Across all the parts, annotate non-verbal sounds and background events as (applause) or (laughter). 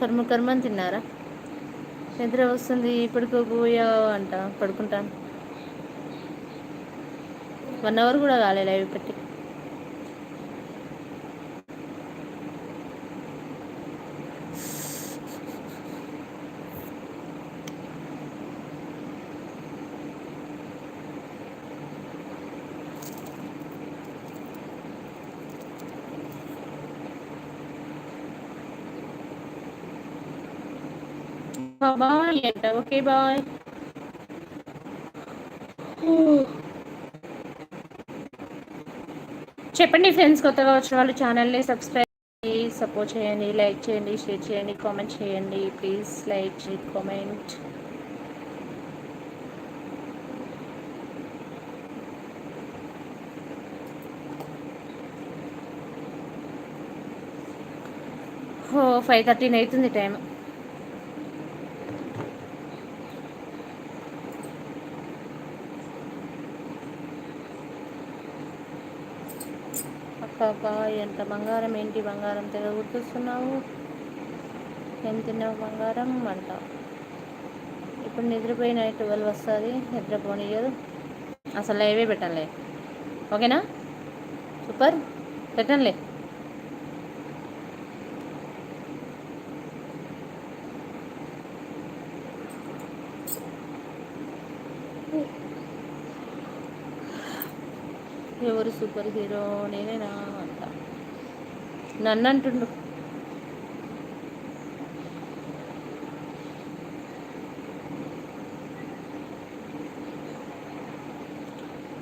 కర్మ కర్మని తిన్నారా? నిద్ర వస్తుంది ఇప్పటికోపోయా అంట పడుకుంటాను వన్ అవర్ కూడా కాలే లైవ్ పెట్టి బాయ్ అంట ఓకే బాయ్ చెప్పండి ఫ్రెండ్స్ కొత్తగా వచ్చిన వాళ్ళు ఛానల్ని సబ్స్క్రైబ్ చేయండి సపోర్ట్ చేయండి లైక్ చేయండి షేర్ చేయండి కామెంట్ చేయండి ప్లీజ్ లైక్ చేయండి కామెంట్ ఫైవ్ థర్టీన్ అవుతుంది టైం అక్క ఎంత బంగారం ఏంటి బంగారం తెగ గుర్తొస్తున్నావు? ఏం తిన్నావు బంగారం అంట. ఇప్పుడు నిద్రపోయి నైట్ ట్వెల్వ్ వస్తుంది నిద్రపోనియదు అసలు ఏవే పెట్టండి ఓకేనా? సూపర్. పెట్టండి. ఎవరు సూపర్ హీరో నేనేనా అంట నన్ను అంటుండు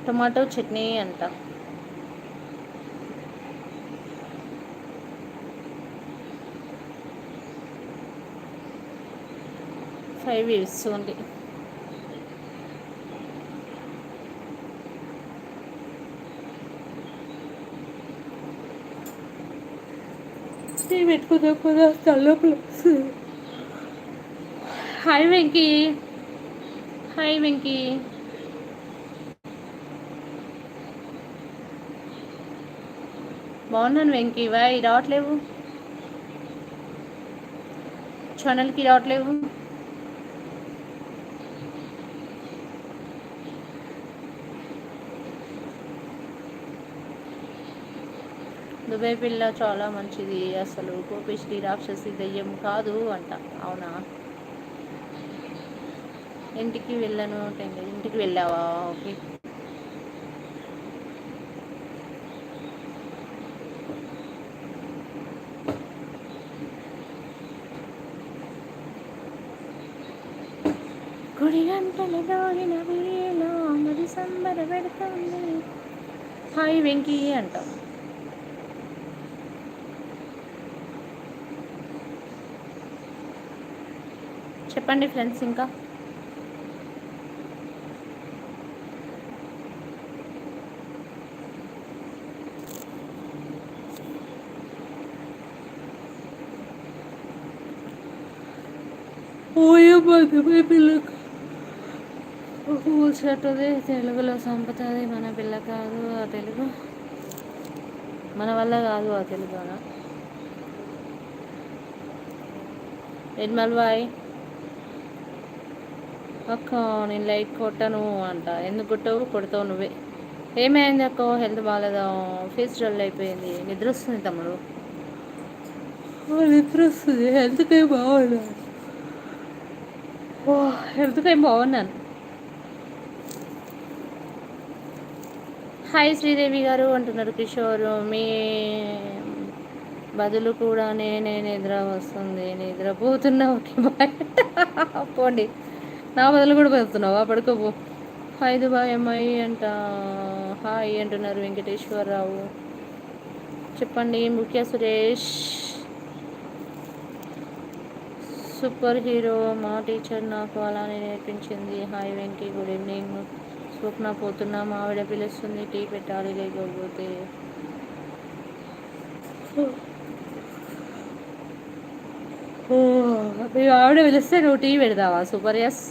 టొమాటో చట్నీ అంట. ఫైవ్ ఇయర్స్ ఓన్లీ టీ పెట్టుకుందాం కదా తలలోపల హాయ్ వెంకీ హాయ్ వెంకీ బాగున్నాను వెంకీ వై రావట్లేవు. ఛానల్కి రావట్లేవు. దుబాయ్ పిల్ల చాలా మంచిది అసలు గోపిశ్రీ రాక్షసి దయ్యం కాదు అంట. అవునా? ఇంటికి వెళ్ళను ఇంటికి వెళ్ళావా? ఓకే. గుడి గంటల దోగిన వేళ మరి సంబర పెడుతుంది. హాయ్ వెంకీ అంటాం. చెప్పండి ఫ్రెండ్స్ ఇంకా. ఓయమ్మా పిల్లకు. కూర్చోటది తెలుగులో సంపుతుంది మన పిల్ల కాదు ఆ తెలుగు. మన వల్ల కాదు ఆ తెలుగు నిర్మల్ బాయ్? అక్క నేను లైక్ కొట్టను అంట. ఎందుకు కొట్టవు? కొడతావు నువ్వే. ఏమైంది అక్క? హెల్త్ బాగాలేదా ఫేస్ డల్ అయిపోయింది. నిద్ర వస్తుంది తమ్ముడు. నిద్ర వస్తుంది హెల్త్కి బాగున్నా హెల్త్కి బాగున్నాను. హాయ్ శ్రీదేవి గారు అంటున్నారు కిషోర్. మీ బదులు కూడా నేనే నిద్ర వస్తుంది. నిద్రపోతున్నా. Okay bye. (laughs) పోండి. నా బదులు కూడా పెడుతున్నావా? పడుకోబో హాయ్ దుబాయ్ అమ్మాయి అంట. హాయ్ అంటున్నారు వెంకటేశ్వరరావు. చెప్పండి ముఖ్య సురేష్. సూపర్ హీరో మా టీచర్ నాకు అలానే నేర్పించింది. Hi Venky good evening. Swapna పోతున్నా ఆవిడ పిలుస్తుంది టీ పెట్టాలి లేకపోతే. ఆవిడ పిలిస్తే నువ్వు టీ పెడతావా సూపర్ ఎస్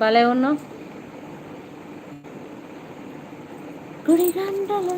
భలే ఉన్నావు గుడి గంటలు